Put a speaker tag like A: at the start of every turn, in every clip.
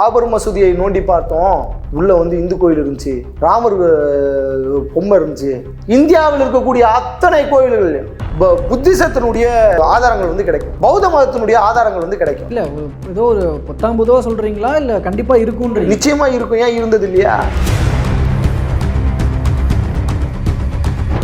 A: பாபர் மசூதியை நோண்டி பார்த்தோம். உள்ள வந்து இந்து கோயில் இருந்துச்சு. ராமர் பொம்மை இருந்துச்சு. இந்தியாவில் இருக்கக்கூடிய அத்தனை கோயில்கள் புத்திசத்தினுடைய ஆதாரங்கள் வந்து கிடைக்கும். பௌத்த மதத்தினுடைய ஆதாரங்கள் வந்து கிடைக்கும்.
B: இல்லை ஏதோ ஒரு பத்தாம் பொதுவாக சொல்கிறீங்களா இல்லை கண்டிப்பாக இருக்குன்றீங்க
A: நிச்சயமா இருக்கும். ஏன் இருந்தது இல்லையா?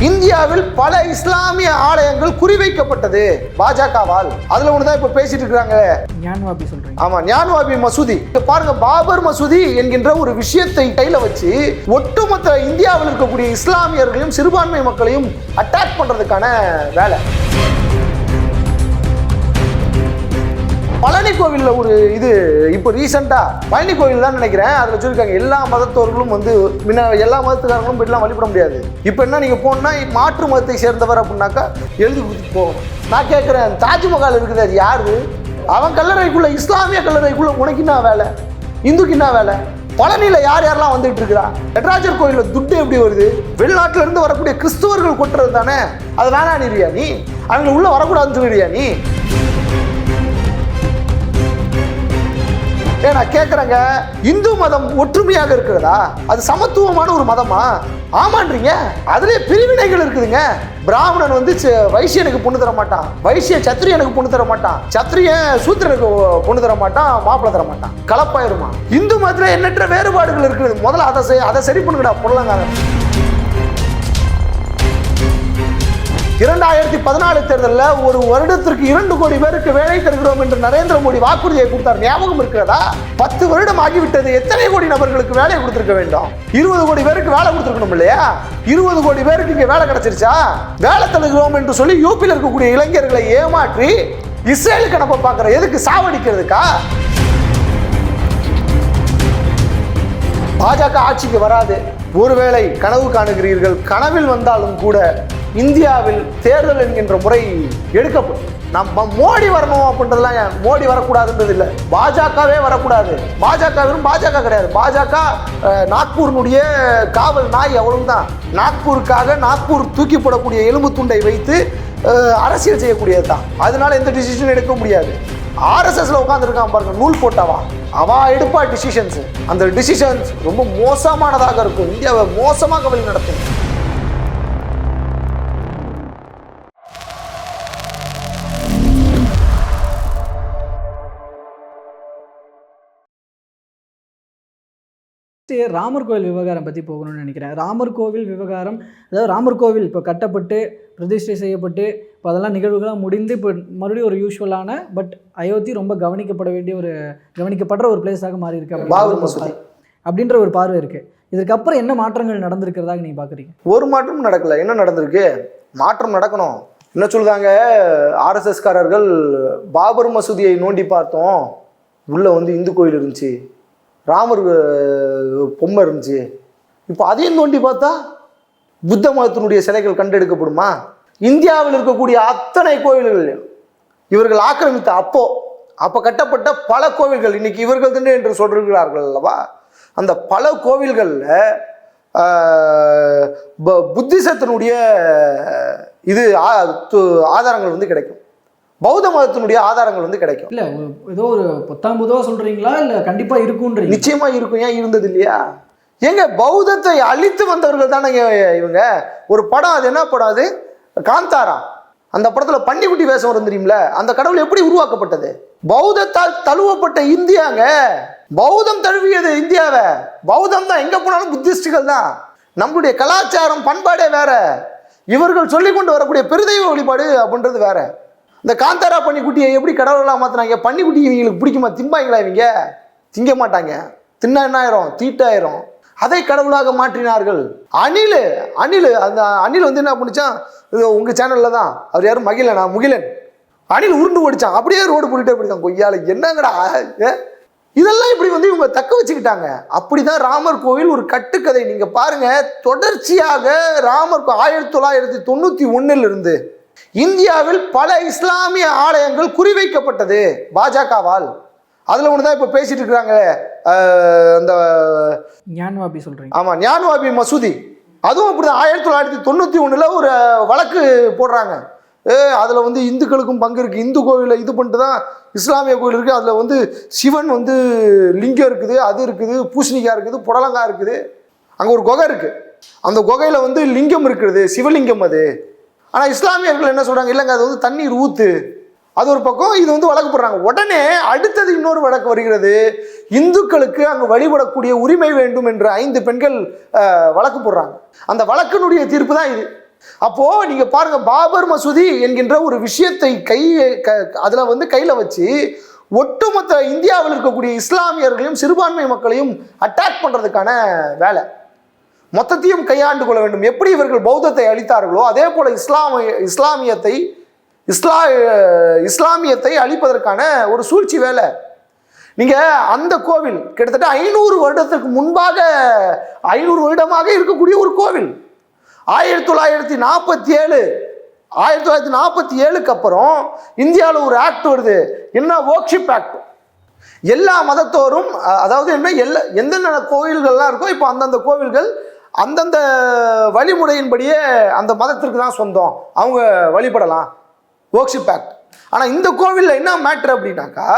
A: இந்தியாவில் பல இஸ்லாமிய ஆலயங்கள் குறிவைக்கப்பட்டது. பாஜகவால். அதுல ஒண்ணுதான் இப்ப பேசிட்டு இருக்காங்க
B: ஞானவா அப்படி சொல்கிறீங்க
A: ஆமா ஞான்வாபி மசூதி. பாருங்க பாபர் மசூதி என்கின்ற ஒரு விஷயத்தை கையில வச்சு ஒட்டுமொத்த இந்தியாவில் இருக்கக்கூடிய இஸ்லாமியர்களையும் சிறுபான்மை மக்களையும் அட்டாக் பண்றதுக்கான வேலை. பழனி கோவிலில் ஒரு இது இப்போ ரீசெண்டாக பழனி கோவில் தான் நினைக்கிறேன். அதில் சொல்லியிருக்காங்க எல்லா மதத்தவர்களும் வந்து முன்ன எல்லா மதத்துக்காரங்களும் இப்படிலாம் வழிபட முடியாது. இப்போ என்ன நீங்கள் போகணுன்னா மாற்று மதத்தை சேர்ந்தவர் அப்படின்னாக்கா எழுதி கொடுத்து போகணும். நான் கேட்குறேன் தாஜ்மஹால் இருக்குது அது யார்? அவன் கல்லறைக்குள்ளே இஸ்லாமிய கல்லறைக்குள்ளே உனக்கு என்ன வேலை? இந்துக்கு என்ன வேலை? பழனியில் யார் யாரெல்லாம் வந்துட்டு இருக்கிறா நடராஜர் கோயிலில் துட்டு எப்படி வருது? வெளிநாட்டிலேருந்து வரக்கூடிய கிறிஸ்துவர்கள் கொட்டுறது தானே? அது வேணானிரியா நீ? அவங்க உள்ளே வரக்கூடாதுன்னு சொல்லிடுறியா நீ? ஏ நான் கேட்குறேங்க இந்து மதம் ஒற்றுமையாக இருக்கிறதா? அது சமத்துவமான ஒரு மதமா? ஆமான்றீங்க. அதுலயே பிரிவினைகள் இருக்குதுங்க. பிராமணன் வந்து ச- வைசியனுக்கு பொண்ணு தர மாட்டான். வைசிய சத்திரியனுக்கு பொண்ணு தர மாட்டான். சத்திரிய சூத்திரனுக்கு பொண்ணு தர மாட்டான் மாப்பிள்ளை தர மாட்டான். கலப்பாயிருமா? இந்து மதத்துல எண்ணற்ற வேறுபாடுகள் இருக்குது. முதல்ல அதை அதை சரி பண்ணுங்கடா பொருளாங்க இரண்டாயிரத்தி பதினாலு தேர்தலில் ஒரு வருடத்திற்கு இரண்டு கோடி பேருக்கு வேலை தருகிறோம் என்று நரேந்திர மோடி வாக்குறுதியை கொடுத்தார். ஞாபகம் இருக்கிறதா? பத்து வருடம் ஆகிவிட்டது. எத்தனை கோடி நபர்களுக்கு வேலை கொடுத்திருக்க வேண்டும்? இருபது கோடி பேருக்கு வேலை கொடுத்துருக்கணும் இல்லையா? இருபது கோடி பேருக்கு இங்கே வேலை கிடைச்சிருச்சா? வேலை தருகிறோம் என்று சொல்லி யூபியில் இருக்கக்கூடிய இளைஞர்களை ஏமாற்றி இஸ்ரேலுக்கு நம்ம பார்க்குற எதுக்கு சாவடிக்கிறதுக்கா? பாஜக ஆட்சிக்கு வராது. ஒருவேளை கனவு காணுகிறீர்கள். கனவில் வந்தாலும் கூட இந்தியாவில் தேர்தல் என்கின்ற முறை எடுக்கப்படும். நம்ம மோடி வரணும் அப்படின்றதுலாம் ஏன்? மோடி வரக்கூடாதுன்றது இல்லை. பாஜகவே வரக்கூடாது. பாஜக வெறும் பாஜக கிடையாது. பாஜக நாக்பூரினுடைய காவல் நாய் அவ்வளவுதான். நாக்பூருக்காக நாக்பூர் தூக்கி போடக்கூடிய எலும்பு துண்டை வைத்து அரசியல் செய்யக்கூடியது தான் அதனால எந்த டிசிஷன் எடுக்க முடியாது. ஆர்எஸ்எஸ்ல உட்காந்துருக்கான் பாருங்க நூல் போட்டவா? அவா எடுப்பா டிசிஷன்ஸ் அந்த டிசிஷன்ஸ் ரொம்ப மோசமானதாக இருக்கும். இந்தியாவை மோசமாக வழி நடத்தும்
B: சரி, ராமர் கோவில் விவகாரம் பற்றி போகணும்னு நினைக்கிறேன். ராமர் கோவில் விவகாரம் அதாவது ராமர் கோவில் இப்போ கட்டப்பட்டு பிரதிஷ்டை செய்யப்பட்டு இப்போ அதெல்லாம் நிகழ்வுகளாக முடிந்து இப்போ மறுபடியும் ஒரு யூஸ்வலான பட் அயோத்தி ரொம்ப கவனிக்கப்பட வேண்டிய ஒரு கவனிக்கப்படுற ஒரு பிளேஸாக மாறி இருக்கு அப்படின்ற ஒரு பார்வை. இருக்கு. இதற்கப்புறம் என்ன மாற்றங்கள் நடந்திருக்கிறதாக நீங்கள் பார்க்குறீங்க
A: ஒரு மாற்றமும் நடக்கல. என்ன நடந்திருக்கு? மாற்றம் நடக்கணும். என்ன சொல்லுதாங்க ஆர்எஸ்எஸ் காரர்கள் பாபர் மசூதியை நோண்டி பார்த்தோம். உள்ள வந்து இந்து கோயில் இருந்துச்சு. ராமர் பொம்மை இருந்துச்சு. இப்போ அதையும் தோண்டி பார்த்தா புத்த மதத்தினுடைய சிலைகள் கண்டெடுக்கப்படுமா? இந்தியாவில் இருக்கக்கூடிய அத்தனை கோவில்கள் இவர்கள் ஆக்கிரமித்த அப்போ அப்போ கட்டப்பட்ட பல கோவில்கள் இன்னைக்கு இவர்கள் தானே என்று சொல்கிறார்கள் அல்லவா? அந்த பல கோவில்களில் புத்திசத்தினுடைய இது ஆதாரங்கள் வந்து கிடைக்கும். பௌத்த மதத்தினுடைய ஆதாரங்கள் வந்து கிடைக்கும்.
B: இல்லை ஏதோ ஒரு பத்தாம் பொதுவாக சொல்கிறீங்களா இல்லை கண்டிப்பாக இருக்குன்றீங்க?
A: நிச்சயமா இருக்கும். ஏன் இருந்தது இல்லையா? ஏங்க பௌத்தத்தை அழித்து வந்தவர்கள் தானே இவங்க? ஒரு படம் அது என்ன படம் அது? காந்தாரா. அந்த படத்துல பன்னிக்குட்டி வேஷம் வரும் தெரியுமில? அந்த கடவுள் எப்படி உருவாக்கப்பட்டது? பௌத்தத்தால் தழுவப்பட்ட இந்தியாங்க. பௌத்தம் தழுவியது இந்தியாவை. பௌத்தம் தான் எங்க போனாலும் புத்திஸ்டுகள் தான். நம்மளுடைய கலாச்சாரம் பண்பாடே வேற. இவர்கள் சொல்லிக் கொண்டு வரக்கூடிய பெருதெய்வ வழிபாடு அப்படின்றது வேற. இந்த காந்தாரா பன்னிக்குட்டியை எப்படி கடவுளாக மாற்றினாங்க பன்னிக்குட்டி இவங்களுக்கு பிடிக்குமா? திம்பாங்களா இவங்க? திங்க மாட்டாங்க. தின்னா என்ன ஆயிரும்? தீட்டாயிரும் அதை கடவுளாக மாற்றினார்கள். அணில் அணில் அந்த அணில் வந்து என்ன பண்ணுச்சான் இது உங்கள் சேனலில் தான். அவர் யாரும் மகிழனா முகிலன். அணில் உருண்டு ஓடிச்சான். அப்படியே ரோடு போட்டுட்டே போயிட்டான். கொய்யால என்னங்கடா? இதெல்லாம் இப்படி வந்து இவங்க தக்க வச்சுக்கிட்டாங்க. அப்படிதான் ராமர் கோவில் ஒரு கட்டுக்கதை. நீங்க பாருங்க தொடர்ச்சியாக ராமர் கோ- ஆயிரத்தி தொள்ளாயிரத்தி தொண்ணூத்தி ஒண்ணுல இருந்து இந்தியாவில் பல இஸ்லாமிய ஆலயங்கள் குறிவைக்கப்பட்டது பாஜகவால். அதுல ஒண்ணுதான் இப்ப பேசிட்டு இருக்கிறாங்க அந்த
B: ஞானவா அப்படி சொல்கிறீங்க
A: ஆமா ஞான்வாபி மசூதி. அதுவும் அப்படிதான் ஆயிரத்தி தொள்ளாயிரத்தி தொண்ணூத்தி ஒண்ணுல ஒரு வழக்கு போடுறாங்க. ஏ அதில் வந்து இந்துக்களுக்கும் பங்கு இருக்குது இந்து கோவிலில் இது பண்ணிட்டு தான் இஸ்லாமிய கோவில் இருக்குது அதில் வந்து சிவன் வந்து லிங்கம் இருக்குது அது இருக்குது பூசணிக்காய் இருக்குது புடலங்காய் இருக்குது. அங்கே ஒரு குகை இருக்குது அந்த குகையில் வந்து லிங்கம் இருக்குது சிவலிங்கம் அது. ஆனால் இஸ்லாமியர்கள் என்ன சொல்கிறாங்க இல்லைங்க அது வந்து தண்ணீர் ஊத்து. அது ஒரு பக்கம் இது வந்து வழக்கு போடுறாங்க. உடனே அடுத்தது இன்னொரு வழக்கு வருகிறது. இந்துக்களுக்கு அங்கு வழிபடக்கூடிய உரிமை வேண்டும் என்று ஐந்து பெண்கள் வழக்கு போடுறாங்க. அந்த வழக்கினுடைய தீர்ப்பு தான் இது. அப்போ நீங்க பாருங்க பாபர் மசூதி என்கின்ற ஒரு விஷயத்தை கை க- அதுல வந்து கையில வச்சு ஒட்டுமொத்த இந்தியாவில் இருக்கக்கூடிய இஸ்லாமியர்களையும் சிறுபான்மை மக்களையும் அட்டாக் பண்றதுக்கான வேலை. மொத்தத்தையும் கையாண்டு கொள்ள வேண்டும். எப்படி இவர்கள் பௌத்தத்தை அழித்தார்களோ அதே போல இஸ்லாமிய இஸ்லாமியத்தை இஸ்லா இஸ்லாமியத்தை அழிப்பதற்கான ஒரு சூழ்ச்சி வேலை. நீங்க அந்த கோவில் கிட்டத்தட்ட ஐநூறு வருடத்திற்கு முன்பாக ஐநூறு வருடமாக இருக்கக்கூடிய ஒரு கோவில். ஆயிரத்தி தொள்ளாயிரத்தி நாற்பத்தி ஏழு ஆயிரத்தி தொள்ளாயிரத்தி நாற்பத்தி ஏழுக்கு அப்புறம் இந்தியாவில் ஒரு ஆக்ட் வருது. என்ன? ஒர்க்ஷிப் ஆக்ட் எல்லா மதத்தோரும் அதாவது என்ன? எல்லா எந்தெந்த கோவில்கள்லாம் இருக்கோ இப்போ அந்தந்த கோவில்கள் அந்தந்த வழிமுறையின்படியே அந்த மதத்திற்கு தான் சொந்தம். அவங்க வழிபடலாம். ஒர்க்ஷிப் ஆக்ட் ஆனால் இந்த கோவிலில் என்ன மேட்ரு அப்படின்னாக்கா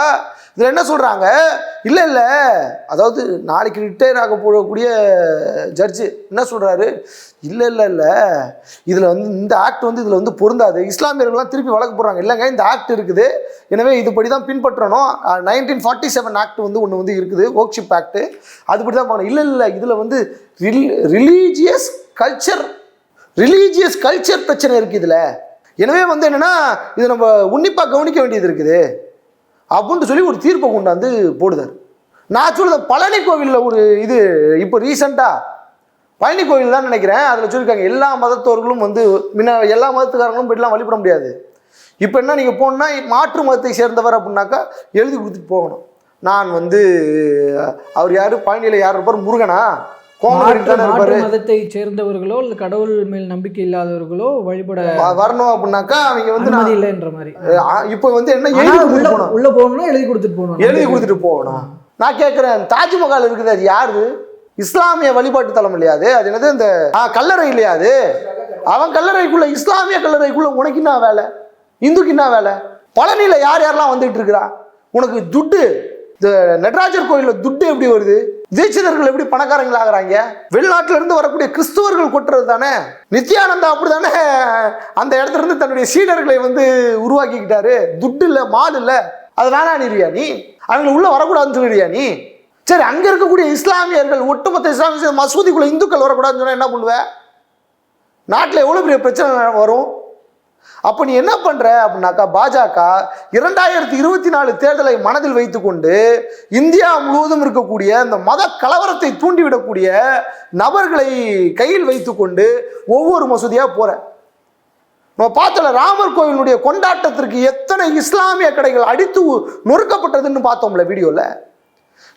A: இதில் என்ன சொல்கிறாங்க இல்லை இல்லை. அதாவது நாளைக்கு ரிட்டையர் ஆக போகக்கூடிய ஜட்ஜு என்ன சொல்கிறாரு இல்லை இல்லை இல்லை. இதில் வந்து இந்த ஆக்ட் வந்து இதில் வந்து பொருந்தாது. இஸ்லாமியர்கள்லாம் திருப்பி வழக்கு போடுறாங்க. இல்லைங்க இந்த ஆக்ட் இருக்குது. எனவே இதுபடி தான் பின்பற்றணும். நைன்டீன் ஃபார்ட்டி செவன் ஆக்ட் வந்து ஒன்று வந்து இருக்குது. ஓக்ஷிப் ஆக்ட் அதுபடி தான் பண்ணணும் இல்லை இல்லை. இதில் வந்து ரிலீஜியஸ் கல்ச்சர் ரிலீஜியஸ் கல்ச்சர் பிரச்சனை இருக்குது இதில். எனவே வந்து என்னென்னா இதை நம்ம உன்னிப்பாக கவனிக்க வேண்டியது இருக்குது. அப்படின்ட்டு சொல்லி ஒரு தீர்ப்பை கொண்டாந்து போடுதார். நான் சொல்லுறது பழனி கோவிலில் ஒரு இது இப்போ ரீசெண்டாக பழனி கோவில் தான் நினைக்கிறேன். அதில் சொல்லியிருக்காங்க எல்லா மதத்தோர்களும் வந்து முன்ன எல்லா மதத்துக்காரங்களும் போய்ட்டுலாம் வழிபட முடியாது. இப்போ என்ன நீங்கள் போகணுன்னா மாற்று மதத்தை சேர்ந்தவர் அப்படின்னாக்கா எழுதி கொடுத்துட்டு போகணும். நான் வந்து அவர் யார்? பழனியில் யார் இருப்பார்? முருகனா?
B: மதத்தை சேர்ந்தவர்களோ இல்லை கடவுள் மேல் நம்பிக்கை இல்லாதவர்களோ வழிபட
A: வரணும் அப்படின்னாக்கா அவங்க வந்து
B: இல்லைன்ற மாதிரி.
A: இப்போ வந்து என்ன எழுதி
B: உள்ள உள்ள போகணும்னா எழுதி கொடுத்துட்டு போகணும்.
A: எழுதி கொடுத்துட்டு போகணும். நான் கேட்குறேன் தாஜ்மஹால் இருக்குது அது யாரு? இஸ்லாமிய வழிபாட்டு தலம் இல்லையா அது? என்னது இந்த கல்லறை இல்லையா அது? அவன் கல்லறைக்குள்ள இஸ்லாமிய கல்லறைக்குள்ள உனக்கு என்ன வேலை? இந்துக்கு என்ன வேலை? பழனியில யார் யாரெல்லாம் வந்துட்டு இருக்கிறா? உனக்கு துட்டு இந்த நடராஜர் கோயில்ல துட்டு எப்படி வருது? தீட்சிதர்கள் எப்படி பணக்காரங்களா ஆகுறாங்க வெளிநாட்டுல இருந்து வரக்கூடிய கிறிஸ்துவர்கள் கொட்டுறது தானே நித்யானந்தா அப்படிதானே? அந்த இடத்துல இருந்து தன்னுடைய சீடர்களை வந்து உருவாக்கிக்கிட்டாரு. துட்டு இல்ல மாடு இல்ல. அது வேணானிருவியா நீ? அவங்களை உள்ள வரக்கூடாதுன்னு சொல்லிடுறியா நீ? சரி அங்க இருக்கக்கூடிய இஸ்லாமியர்கள் ஒட்டுமொத்த இஸ்லாமிய மசூதிக்குள்ள இந்துக்கள் வரக்கூடாதுன்னு சொன்னா என்ன பண்ணுவ? நாட்டில் எவ்வளோ பெரிய பிரச்சனை வரும்? அப்போ நீ என்ன பண்ற அப்படின்னாக்கா பாஜக இரண்டாயிரத்தி இருபத்தி நாலு தேர்தலை மனதில் வைத்துக்கொண்டு இந்தியா முழுவதும் இருக்கக்கூடிய இந்த மத கலவரத்தை தூண்டிவிடக்கூடிய நபர்களை கையில் வைத்துக்கொண்டு ஒவ்வொரு மசூதியா போற. நம்ம பார்த்தல ராமர் கோவிலுடைய கொண்டாட்டத்திற்கு எத்தனை இஸ்லாமிய கடைகள் அடித்து நொறுக்கப்பட்டதுன்னு பார்த்தோம்ல வீடியோல.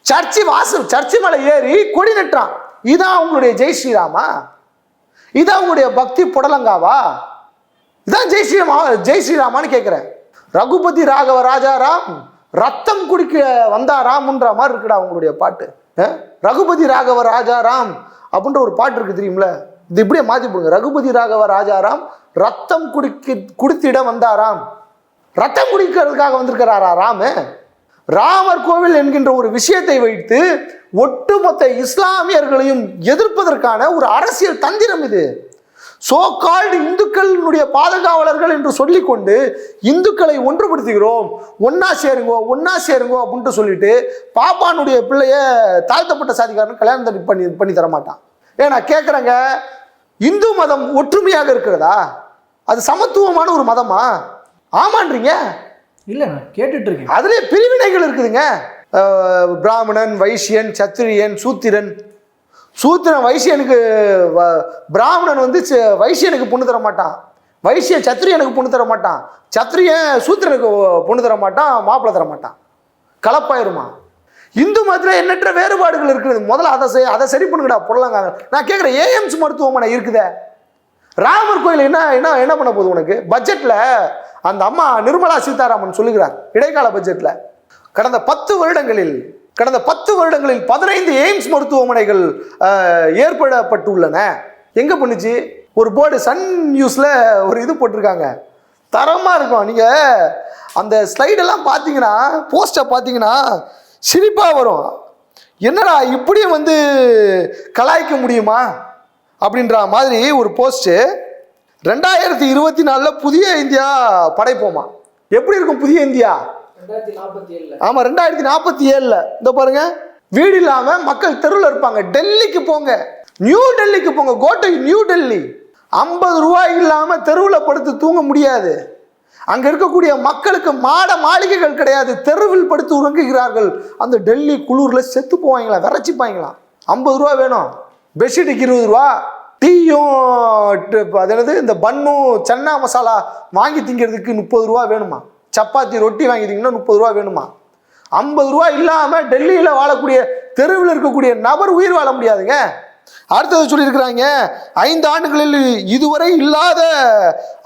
A: சர்ச்சு வாசல் சர்ச்சு மேலே ஏறி கொடி நட்டுறான். இதான் அவங்களுடைய ஜெய் ஸ்ரீராமா? இதான் அவங்களுடைய பக்தி புடலங்காவா? இதான் ஜெய் ஸ்ரீராமா ஜெய் ஸ்ரீராமான்னு கேட்குறேன் ரகுபதி ராகவ ராஜா ராம் ரத்தம் குடிக்க வந்தாராம்ன்ற மாதிரி இருக்குடா உங்களுடைய பாட்டு. ரகுபதி ராகவ ராஜாராம் அப்படின்ற ஒரு பாட்டு இருக்கு தெரியுமில இது இப்படியே மாற்றி போடுங்க. ரகுபதி ராகவ ராஜாராம் ரத்தம் குடிக்க குடித்திட வந்தாராம் ரத்தம் குடிக்கிறதுக்காக வந்திருக்கிறாரா ராமு? ராமர் கோவில் என்கின்ற ஒரு விஷயத்தை வைத்து ஒட்டுமொத்த இஸ்லாமியர்களையும் எதிர்ப்பதற்கான ஒரு அரசியல் தந்திரம் இது. சோ கால்டு இந்துக்களினுடைய பாதுகாவலர்கள் என்று சொல்லிக்கொண்டு இந்துக்களை ஒன்றுபடுத்துகிறோம். ஒன்னா சேருங்கோ ஒன்னா சேருங்கோ அப்படின்ட்டு சொல்லிட்டு பாப்பானுடைய பிள்ளைய தாழ்த்தப்பட்ட சாதிக்காரன் கல்யாணம் தட்டி பண்ணி பண்ணி தர மாட்டான் ஏன் நான் கேட்குறேங்க இந்து மதம் ஒற்றுமையாக இருக்கிறதா? அது சமத்துவமான ஒரு மதமா? ஆமான்றீங்க?
B: இல்லை நான் கேட்டுட்டு இருக்கேன்
A: அதுல பிரிவினைகள் இருக்குதுங்க. பிராமணன் வைசியன் சத்திரியன் சூத்திரன் சூத்திரன் வைசியனுக்கு வ- பிராமணன் வந்து ச- வைசியனுக்கு பொண்ணு தர மாட்டான் வைசிய சத்திரியனுக்கு பொண்ணு தர மாட்டான் சத்திரியன் சூத்திரனுக்கு பொண்ணு தர மாட்டான் மாப்பிள்ளை தர மாட்டான் கலப்பாயிருமா? இந்து மதத்தில் எண்ணற்ற வேறுபாடுகள் இருக்குது. முதல்ல அதை செய் அதை சரி பண்ணுங்கடா பொருளாங்க நான் கேட்குறேன் ஏஎம்ஸ் மருத்துவமனை இருக்குதே. ராமர் கோயில் என்ன என்ன என்ன பண்ண போகுது உனக்கு? பட்ஜெட்டில் அந்த அம்மா நிர்மலா சீதாராமன் சொல்லுகிறார் இடைக்கால பட்ஜெட்டில் கடந்த பத்து வருடங்களில் கடந்த பத்து வருடங்களில் பதினைந்து எய்ம்ஸ் மருத்துவமனைகள் ஏற்படப்பட்டுள்ளன. எங்கே பண்ணுச்சு? ஒரு போர்டு சன் நியூஸில் ஒரு இது போட்டிருக்காங்க. தரமாக இருக்கும். நீங்கள் அந்த ஸ்லைடெல்லாம் பார்த்தீங்கன்னா போஸ்ட்டை பார்த்தீங்கன்னா சிரிப்பாக வரும். என்னடா இப்படியும் வந்து கலாய்க்க முடியுமா? அப்படின்ற மாதிரி ஒரு போஸ்ட்டு. ரெண்டாயிரத்தி இருபத்தி நாலில் புதிய இந்தியா படைப்போமா? எப்படி இருக்கும் புதிய இந்தியா? ஆமாம் ரெண்டாயிரத்தி நாற்பத்தி ஏழில். இந்த பாருங்க. வீடு இல்லாமல் மக்கள் தெருவில் இருப்பாங்க. டெல்லிக்கு போங்க. நியூ டெல்லிக்கு போங்க. கோட்டை நியூ டெல்லி ஐம்பது ரூபாய் இல்லாமல் தெருவில் படுத்து தூங்க முடியாது. அங்கே இருக்கக்கூடிய மக்களுக்கு மாட மாளிகைகள் கிடையாது. தெருவில் படுத்து உறங்குகிறார்கள். அந்த டெல்லி குளூரில் செத்து போவாங்களா? விரைச்சிப்பாங்களா? ஐம்பது ரூபா வேணும். பெட்ஷீட்டுக்கு இருபது ரூபா. டீயும் அது என்னது இந்த பன்னும் சன்னா மசாலா வாங்கி திங்கிறதுக்கு முப்பது ரூபா வேணுமா? சப்பாத்தி ரொட்டி வாங்கி திங்கன்னா முப்பது ரூபா வேணுமா? ஐம்பது ரூபா இல்லாமல் டெல்லியில் வாழக்கூடிய தெருவில் இருக்கக்கூடிய நபர் உயிர் வாழ முடியாதுங்க. அடுத்தது சொல்லியிருக்கிறாங்க ஐந்து ஆண்டுகளில் இதுவரை இல்லாத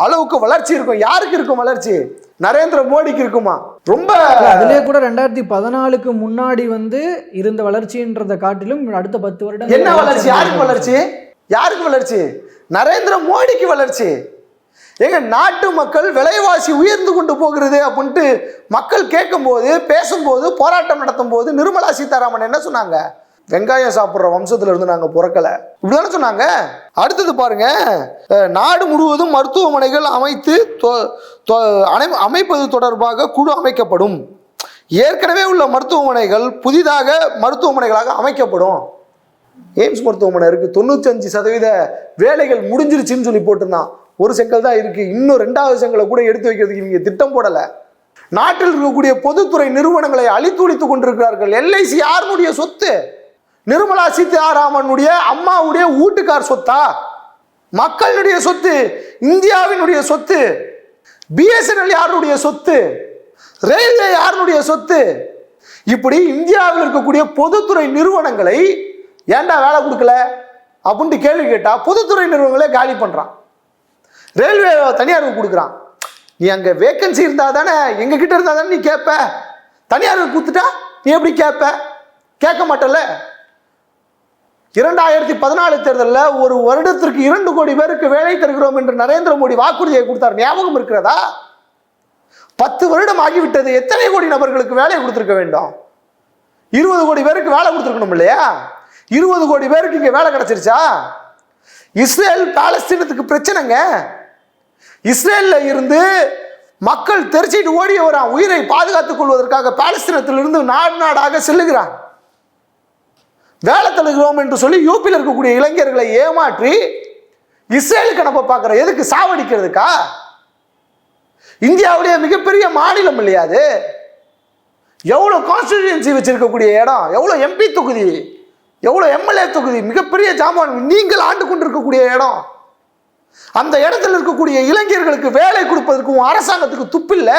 A: அளவுக்கு வளர்ச்சி இருக்கும். யாருக்கு இருக்கும் வளர்ச்சி? நரேந்திர மோடிக்கு இருக்குமா? ரொம்ப
B: அதுலயே கூட ரெண்டாயிரத்தி பதினாலுக்கு முன்னாடி வந்து இருந்த வளர்ச்சின்றதை காட்டிலும் அடுத்த பத்து வருடம்
A: என்ன வளர்ச்சி யாருக்கு வளர்ச்சி? யாருக்கு வளர்ச்சி? நரேந்திர மோடிக்கு வளர்ச்சி. ஏங்க நாட்டு மக்கள் விலைவாசி உயர்ந்து கொண்டு போகிறது அப்படின்ட்டு மக்கள் கேட்கும்போது பேசும்போது போராட்டம் நடத்தும் போது நிர்மலா சீதாராமன் என்ன சொன்னாங்க? வெங்காயம் சாப்பிட்ற வம்சத்துல இருந்து நாங்கள் பிறக்கலை. இப்படிதானே சொன்னாங்க? அடுத்தது பாருங்க. நாடு முழுவதும் மருத்துவமனைகள் அமைத்து தொ- தொ- அமைப்பது தொடர்பாக குழு அமைக்கப்படும். ஏற்கனவே உள்ள மருத்துவமனைகள் புதிதாக மருத்துவமனைகளாக அமைக்கப்படும். எய்ம்ஸ் மருத்துவமனை இருக்குது தொண்ணூத்தஞ்சு சதவீத வேலைகள் முடிஞ்சிருச்சுன்னு சொல்லி போட்டிருந்தான். ஒரு செங்கல் தான் இருக்குது இன்னும் ரெண்டாவது செங்கலை கூட எடுத்து வைக்கிறதுக்கு இவங்க திட்டம் போடலை. நாட்டில் இருக்கக்கூடிய பொதுத்துறை நிறுவனங்களை அழித்துழித்து கொண்டிருக்கிறார்கள். எல்ஐசி யாருடைய சொத்து? நிர்மலா சீதாராமனுடைய அம்மாவுடைய வீட்டுக்கார் சொத்தா? மக்களுடைய சொத்து இந்தியாவினுடைய சொத்து பிஎஸ்என்எல் யாருடைய சொத்து ரயில்வே யாருடைய சொத்து? இப்படி இந்தியாவில் இருக்கக்கூடிய பொதுத்துறை நிறுவனங்களை ஏன்டா வேலை கொடுக்கல? அப்படின்ட்டு கேள்வி கேட்டா பொதுத்துறை நிறுவனங்களே காலி பண்றான். ரயில்வே தனியாருக்கு கொடுக்குறான். நீ அங்கே வேக்கன்சி இருந்தால் தானே எங்கள் கிட்ட இருந்தால் தானே நீ கேட்ப தனியாருக்கு கொடுத்துட்டா நீ எப்படி கேட்ப கேட்க மாட்டல இரண்டாயிரத்தி பதினாலு தேர்தலில் ஒரு வருடத்திற்கு இரண்டு கோடி பேருக்கு வேலை தருகிறோம் என்று நரேந்திர மோடி வாக்குறுதியை கொடுத்தார். ஞாபகம் இருக்கிறதா? பத்து வருடம் ஆகிவிட்டது எத்தனை கோடி நபர்களுக்கு வேலை கொடுத்துருக்க வேண்டும்? இருபது கோடி பேருக்கு வேலை கொடுத்துருக்கணும் இல்லையா? இருபது கோடி பேருக்கு இங்கே வேலை கிடைச்சிருச்சா? இஸ்ரேல் பாலஸ்தீனத்துக்கு பிரச்சனைங்க. இஸ்ரேல்ல இருந்து மக்கள் தெரிச்சிட்டு ஓடி வரான் உயிரை பாதுகாத்துக் கொள்வதற்காக பாலஸ்தீனத்திலிருந்து நாடு நாடாக செல்லுகிறான். வேலை தழுகிறோம் என்று சொல்லி யூபியில் இருக்கக்கூடிய இளைஞர்களை ஏமாற்றி இஸ்ரேலுக்கு அனுப்ப பார்க்குற எதுக்கு சாவடிக்கிறதுக்கா? இந்தியாவுடைய மிகப்பெரிய மாநிலம் இல்லையா அது? எவ்வளோ கான்ஸ்டிடியூன்சி வச்சிருக்கக்கூடிய இடம் எவ்வளோ எம்பி தொகுதி எவ்வளோ எம்எல்ஏ தொகுதி மிகப்பெரிய ஜாமான் நீங்கள் ஆண்டு கொண்டிருக்கக்கூடிய இடம். அந்த இடத்துல இருக்கக்கூடிய இளைஞர்களுக்கு வேலை கொடுப்பதற்கு உன் அரசாங்கத்துக்கு துப்பில்ல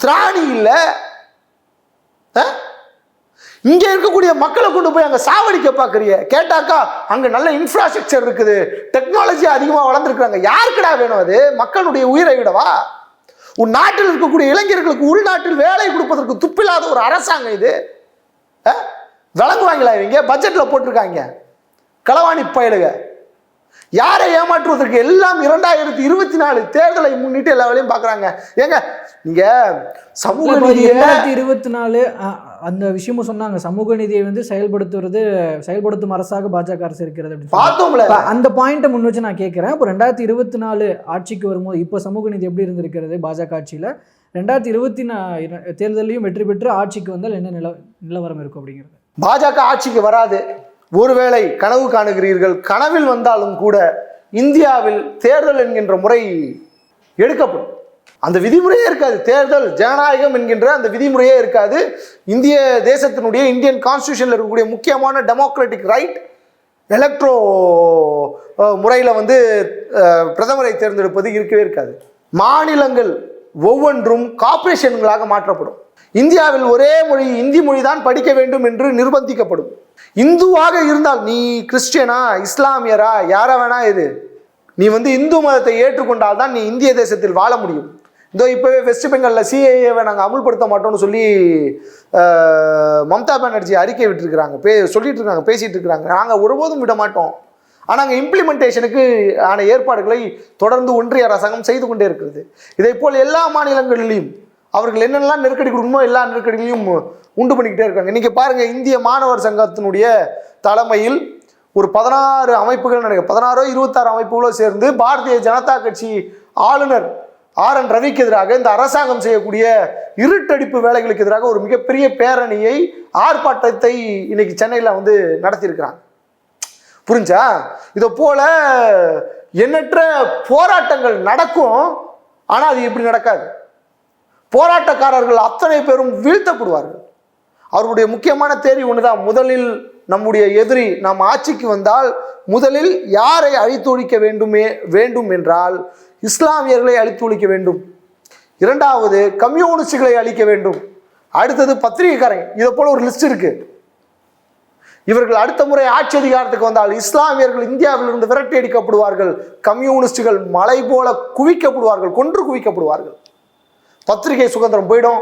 A: திராணி இல்லை இங்கே இருக்கக்கூடிய மக்களை கொண்டு போய் அங்கே சாவடிக்க பார்க்குறிய. கேட்டாக்கா அங்கே நல்ல இன்ஃப்ராஸ்ட்ரக்சர் இருக்குது. டெக்னாலஜி அதிகமாக வளர்ந்துருக்குறாங்க. யாருக்குடா வேணும் அது? மக்களுடைய உயிரை விடவா? உன் நாட்டில் இருக்கக்கூடிய இளைஞர்களுக்கு உள்நாட்டில் வேலை கொடுப்பதற்கு துப்பில்லாத ஒரு அரசாங்கம் இது. அஹ்? வழங்குவாங்களா இவங்க? பட்ஜெட்டில் போட்டிருக்காங்க. களவாணி பயலுக. யாரை ஏமாற்றுவதற்கு எல்லாம் இரண்டாயிரத்தி இருபத்தி நாலு தேர்தலை முன்னிட்டு எல்லா வேலையும் பார்க்குறாங்க. ஏங்க நீங்க சமூக
B: ரெண்டாயிரத்தி இருபத்தி நாலு அந்த விஷயமும் சொன்னாங்க. சமூக நீதியை வந்து செயல்படுத்துறது செயல்படுத்தும் அரசாக பாஜக அரசு இருக்கிறது அப்படின்னு.
A: பார்த்தோம்ல.
B: அந்த பாயிண்ட்டை முன் வச்சு நான் கேட்குறேன் இப்போ ரெண்டாயிரத்தி இருபத்தி நாலு ஆட்சிக்கு வரும்போது இப்போ சமூக நீதி எப்படி இருந்திருக்கிறது பாஜக ஆட்சியில்? ரெண்டாயிரத்தி இருபத்தி நா தேர்தலையும் வெற்றி பெற்று ஆட்சிக்கு வந்தால் என்ன நில நிலவரம் இருக்கும் அப்படிங்கிறது?
A: பாஜக ஆட்சிக்கு வராது. ஒருவேளை கனவு காணுகிறீர்கள் கனவில் வந்தாலும் கூட இந்தியாவில் தேர்தல் என்கின்ற முறை எடுக்கப்படும். அந்த விதிமுறையே இருக்காது. தேர்தல் ஜனநாயகம் என்கின்ற அந்த விதிமுறையே இருக்காது. இந்திய தேசத்தினுடைய இந்தியன் கான்ஸ்டியூஷனில் இருக்கக்கூடிய முக்கியமான டெமோக்ராட்டிக் ரைட் எலக்ட்ரோ முறையில் வந்து பிரதமரை தேர்ந்தெடுப்பது இருக்கவே இருக்காது. மாநிலங்கள் ஒவ்வொன்றும் கார்ப்பரேஷன்களாக மாற்றப்படும். இந்தியாவில் ஒரே மொழி இந்தி மொழி தான் படிக்க வேண்டும் என்று நிர்பந்திக்கப்படும். இந்துவாக இருந்தால் நீ கிறிஸ்டியனா? இஸ்லாமியரா? யாரா வேணா இரு நீ வந்து இந்து மதத்தை ஏற்றுக்கொண்டால் தான் நீ இந்திய தேசத்தில் வாழ முடியும். இதோ இப்போவே வெஸ்ட் பெங்காலில் சிஏஏவை நாங்கள் அமுல்படுத்த மாட்டோம்னு சொல்லி மம்தா பானர்ஜி அறிக்கை விட்டுருக்குறாங்க. பே சொல்லிட்டு இருக்காங்க பேசிட்டு இருக்கிறாங்க நாங்கள் ஒருபோதும் விட மாட்டோம். ஆனால் அங்கே இம்ப்ளிமெண்டேஷனுக்கு ஆன ஏற்பாடுகளை தொடர்ந்து ஒன்றிய அரசாங்கம் செய்து கொண்டே இருக்கிறது. இதை போல் எல்லா மாநிலங்களிலும் அவர்கள் என்னெல்லாம் நெருக்கடி கொடுக்கணுமோ எல்லா நெருக்கடிகளையும் உண்டு பண்ணிக்கிட்டே இருக்காங்க. இன்றைக்கி பாருங்கள் இந்திய மாணவர் சங்கத்தினுடைய தலைமையில் ஒரு பதினாறு அமைப்புகள் நினைக்கிறேன் பதினாறோ இருபத்தாறு அமைப்புகளோ சேர்ந்து பாரதிய ஜனதா கட்சி ஆளுநர் ஆர் என் ரவிக்கு எதிராக இந்த அரசாங்கம் செய்யக்கூடிய இருட்டடிப்பு வேலைகளுக்கு எதிராக ஒரு மிகப்பெரிய பேரணியை ஆர்ப்பாட்டத்தை இன்னைக்கு சென்னையில் வந்து நடத்தியிருக்கிறாங்க. புரிஞ்சா? இதை போல எண்ணற்ற போராட்டங்கள் நடக்கும் ஆனால் அது இப்படி நடக்காது. போராட்டக்காரர்கள் அத்தனை பேரும் வீழ்த்தப்படுவார்கள். அவருடைய முக்கியமான தேதி ஒன்றுதான் முதலில் நம்முடைய எதிரி நாம் ஆட்சிக்கு வந்தால் முதலில் யாரை அழித்தொழிக்க வேண்டுமே வேண்டும் என்றால் இஸ்லாமியர்களை அழித்தொழிக்க வேண்டும். இரண்டாவது கம்யூனிஸ்டுகளை அழிக்க வேண்டும். அடுத்தது பத்திரிகைக்காரங்க. இதை போல ஒரு லிஸ்ட் இருக்கு. இவர்கள் அடுத்த முறை ஆட்சி அதிகாரத்துக்கு வந்தால் இஸ்லாமியர்கள் இந்தியாவிலிருந்து விரட்டி அடிக்கப்படுவார்கள். கம்யூனிஸ்டுகள் மலை போல குவிக்கப்படுவார்கள் கொன்று குவிக்கப்படுவார்கள். பத்திரிகை சுதந்திரம் போயிடும்.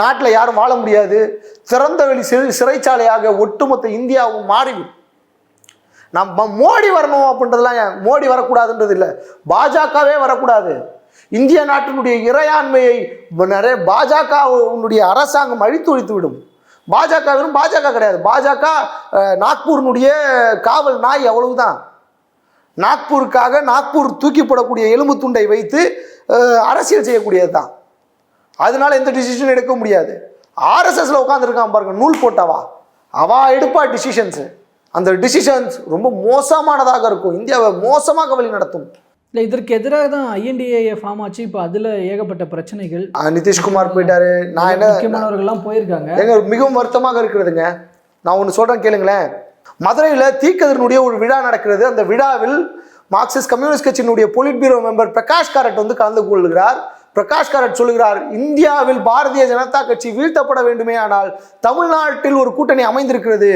A: நாட்டில் யாரும் வாழ முடியாது. திறந்த வெளி சிறை சிறைச்சாலையாக ஒட்டுமொத்த இந்தியாவும் மாறிவிடும். நம்ம மோடி வரணும் அப்படின்றதுலாம் ஏன்? மோடி வரக்கூடாதுன்றது இல்லை. பாஜகவே வரக்கூடாது. இந்திய நாட்டினுடைய இறையாண்மையை நிறைய பாஜகவுடைய அரசாங்கம் அழித்து ஒழித்து விடும். பாஜக வெறும் பாஜக கிடையாது. பாஜக நாக்பூரினுடைய காவல் நாய் அவ்வளவுதான். நாக்பூருக்காக நாக்பூர் தூக்கி போடக்கூடிய எலும்பு துண்டை வைத்து அரசியல் செய்யக்கூடியது தான் அதனால எந்த டிசிஷன் எடுக்க முடியாது. ஆர்எஸ்எஸ்ல உட்காந்துருக்கான் பாருங்க நூல் போட்டவா? அவா எடுப்பா டிசிஷன்ஸ் அந்த டிசிஷன்ஸ் ரொம்ப மோசமானதாக இருக்கும். இந்தியாவை மோசமாக வழி நடத்தும்.
B: இல்லை இதற்கு எதிராக தான் ஐஎன்டிஏ ஃபார்ம் ஆச்சு. இப்போ அதில் ஏகப்பட்ட பிரச்சனைகள்.
A: நிதிஷ்குமார் போயிட்டாரு. நான் என்ன
B: முக்கியமானவர்கள்லாம் போயிருக்காங்க.
A: எங்க மிகவும் வருத்தமாக இருக்கிறதுங்க. நான் ஒன்று சொல்கிறேன் கேளுங்களேன். மதுரையில் தீக்கதிரனுடைய ஒரு விழா நடக்கிறது. அந்த விழாவில் மார்க்சிஸ்ட் கம்யூனிஸ்ட் கட்சியினுடைய politburo member Prakash Karat வந்து கலந்து கொள்கிறார். பிரகாஷ் காரட் சொல்லுகிறார் இந்தியாவில் பாரதிய ஜனதா கட்சி வீழ்த்தப்பட வேண்டுமே ஆனால் தமிழ்நாட்டில் ஒரு கூட்டணி அமைந்திருக்கிறது.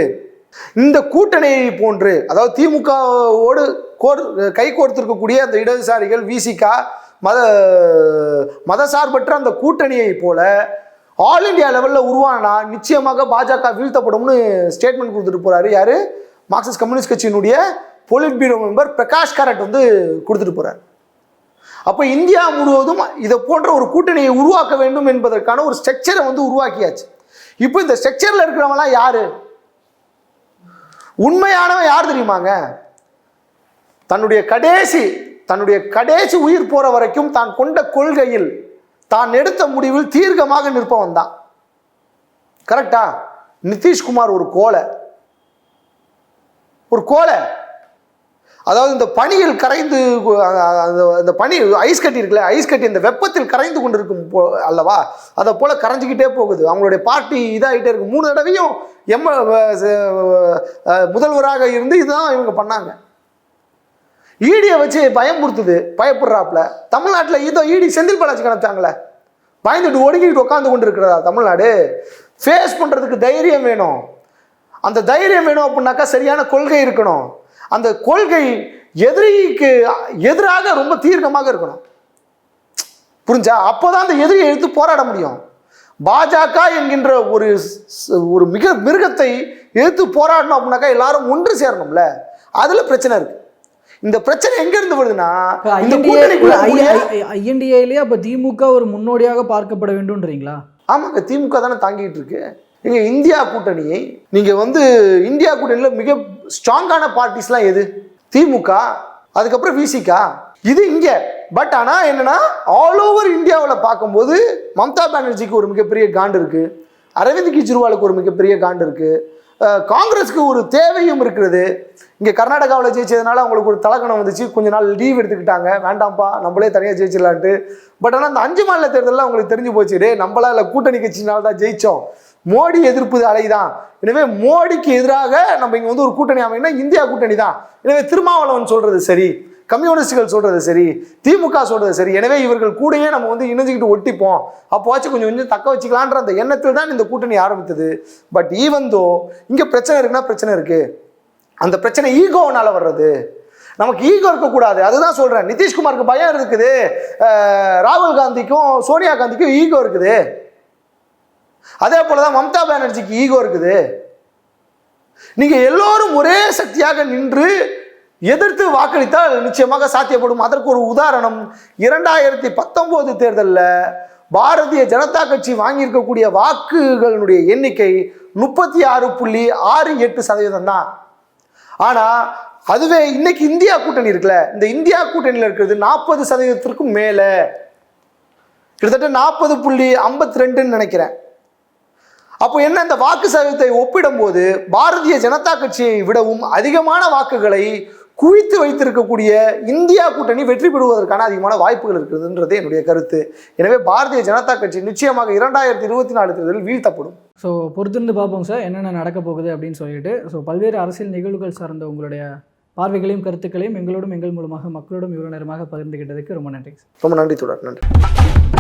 A: இந்த கூட்டணியை போன்று அதாவது திமுகவோடு கோர் கை கோர்த்திருக்கக்கூடிய அந்த இடதுசாரிகள் விசிகா மத மதசார்பற்ற அந்த கூட்டணியை போல ஆல் இந்தியா லெவலில் உருவானா நிச்சயமாக பாஜக வீழ்த்தப்படும்னு ஸ்டேட்மெண்ட் கொடுத்துட்டு போகிறாரு யார்? மார்க்சிஸ்ட் கம்யூனிஸ்ட் கட்சியினுடைய politburo member Prakash Karat வந்து கொடுத்துட்டு போகிறார் அப்போ இந்தியா முழுவதும் இதை போன்ற ஒரு கூட்டணியை உருவாக்க வேண்டும் என்பதற்கான ஒரு ஸ்ட்ரக்சரை வந்து உருவாக்கியாச்சு. இப்போ இந்த ஸ்ட்ரக்சரில் இருக்கிறவங்களாம் யாரு? உண்மையானவன் யார் தெரியுமாங்க? தன்னுடைய கடைசி தன்னுடைய கடைசி உயிர் போற வரைக்கும் தான் கொண்ட கொள்கையில் தான் எடுத்த முடிவில் தீர்க்கமாக நிற்பவன் தான். கரெக்டா நிதிஷ்குமார் ஒரு கோலை ஒரு கோலை அதாவது இந்த பனியில் கரைந்து அந்த பனி ஐஸ் கட்டி இருக்குல்ல ஐஸ் கட்டி இந்த வெப்பத்தில் கரைந்து கொண்டிருக்கும் போ அல்லவா? அதை போல கரைஞ்சிக்கிட்டே போகுது. அவங்களுடைய பார்ட்டி இதாகிட்டே இருக்கு. மூணு தடவையும் எம் முதல்வராக இருந்து இதுதான் இவங்க பண்ணாங்க. ஈடியை வச்சு பயமுறுத்துது. பயப்படுறாப்புல. தமிழ்நாட்டில் இதோ ஈடி செந்தில் பாலாஜி கணத்தாங்களே பயந்துட்டு ஒடுங்கிட்டு உட்காந்து கொண்டு இருக்கிறதா தமிழ்நாடு? ஃபேஸ் பண்ணுறதுக்கு தைரியம் வேணும். அந்த தைரியம் வேணும் அப்படின்னாக்கா சரியான கொள்கை இருக்கணும். அந்த கொள்கை எதிரிக்கு எதிராக ரொம்ப தீர்க்கமாக இருக்கணும். புரிஞ்சா? அப்போதான் அந்த எதிரியை எடுத்து போராட முடியும். பாஜக என்கின்ற ஒரு ஒரு மிக மிருகத்தை எதிர்த்து போராடணும் அப்படின்னாக்கா எல்லாரும் ஒன்று சேரணும்ல? அதுல பிரச்சனை இருக்கு. இந்த பிரச்சனை எங்க இருந்து வருதுன்னா இந்த
B: ஐஎன்டிஏலேயே அப்போ திமுக ஒரு முன்னோடியாக பார்க்கப்பட வேண்டும்ன்றீங்களா?
A: ஆமாங்க திமுக தானே தாங்கிட்டு இருக்கு. நீங்க இந்தியா கூட்டணியை நீங்க வந்து இந்தியா கூட்டணியில மிக ஸ்ட்ராங்கான பார்ட்டிஸ்லாம் எது? திமுக அதுக்கப்புறம் விசிகா இது இங்கே. பட் ஆனால் என்னென்னா ஆல் ஓவர் இந்தியாவில் பார்க்கும்போது மம்தா பானர்ஜிக்கு ஒரு மிகப்பெரிய காண்டு இருக்குது அரவிந்த் கெஜ்ரிவாலுக்கு ஒரு மிகப்பெரிய காண்டு இருக்குது காங்கிரஸுக்கு ஒரு தேவையும் இருக்கிறது. இங்கே கர்நாடகாவில் ஜெயிச்சதுனால அவங்களுக்கு ஒரு தலக்கணம் வந்துச்சு. கொஞ்ச நாள் லீவ் எடுத்துக்கிட்டாங்க. வேண்டாம்ப்பா நம்மளே தனியாக ஜெயிச்சிடலான்ட்டு. பட் ஆனால் அந்த அஞ்சு மாநில தேர்தலில் அவங்களுக்கு தெரிஞ்சு போச்சு. டே நம்மளால் இல்லை கூட்டணி கட்சினால தான் ஜெயிச்சோம். மோடி எதிர்ப்பு அலை தான் எனவே மோடிக்கு எதிராக நம்ம இங்கே வந்து ஒரு கூட்டணி அமைங்கன்னா இந்தியா கூட்டணி தான். எனவே திருமாவளவன் சொல்றது சரி கம்யூனிஸ்டுகள் சொல்றது சரி திமுக சொல்றது சரி. எனவே இவர்கள் கூடயே நம்ம வந்து இணைஞ்சுக்கிட்டு ஒட்டிப்போம். அப்போவாச்சும் கொஞ்சம் கொஞ்சம் தக்க வச்சுக்கலான்ற அந்த எண்ணத்தில் தான் இந்த கூட்டணி ஆரம்பித்தது. பட் ஈவன் தோ இங்கே பிரச்சனை இருக்குன்னா பிரச்சனை இருக்கு. அந்த பிரச்சனை ஈகோனால வர்றது. நமக்கு ஈகோ இருக்கக்கூடாது. அதுதான் சொல்கிறேன் நிதிஷ்குமாருக்கு பயம் இருக்குது. ராகுல் காந்திக்கும் சோனியா காந்திக்கும் ஈகோ இருக்குது. அதே போல தான் மம்தா பானர்ஜிக்கு ஈகோ இருக்குது. நீங்கள் எல்லோரும் ஒரே சக்தியாக நின்று எதிர்த்து வாக்களித்தால் நிச்சயமாக சாத்தியப்படும். அதற்கு ஒரு உதாரணம் இரண்டாயிரத்தி பத்தொம்போது தேர்தலில் பாரதிய ஜனதா கட்சி வாங்கியிருக்கக்கூடிய வாக்குகளுடைய எண்ணிக்கை முப்பத்தி ஆறு புள்ளி ஆறு எட்டு சதவீதம் தான். ஆனால் அதுவே இன்னைக்கு இந்தியா கூட்டணி இருக்குல்ல இந்த இந்தியா கூட்டணியில் இருக்கிறது நாற்பது சதவீதத்திற்கும் மேலே. கிட்டத்தட்ட நாற்பது புள்ளி ஐம்பத்தி ரெண்டுன்னு நினைக்கிறேன். அப்போ என்ன இந்த வாக்கு சதவீதத்தை ஒப்பிடும்போது பாரதிய ஜனதா கட்சியை விடவும் அதிகமான வாக்குகளை குவித்து வைத்திருக்கக்கூடிய இந்தியா கூட்டணி வெற்றி பெறுவதற்கான அதிகமான வாய்ப்புகள் இருக்குதுன்றது என்னுடைய கருத்து. எனவே பாரதிய ஜனதா கட்சி நிச்சயமாக இரண்டாயிரத்தி இருபத்தி நாலு தேர்தலில் வீழ்த்தப்படும்.
B: ஸோ பொறுத்திருந்து பார்ப்போம் சார் என்னென்ன நடக்க போகுது அப்படின்னு சொல்லிட்டு. ஸோ பல்வேறு அரசியல் நிகழ்வுகள் சார்ந்த உங்களுடைய பார்வைகளையும் கருத்துக்களையும் எங்களோடும் எங்கள் மூலமாக மக்களோடும் இவ்வளோ நேரமாக பகிர்ந்துகிட்டதுக்கு ரொம்ப நன்றி
A: ரொம்ப நன்றி தொடர் நன்றி.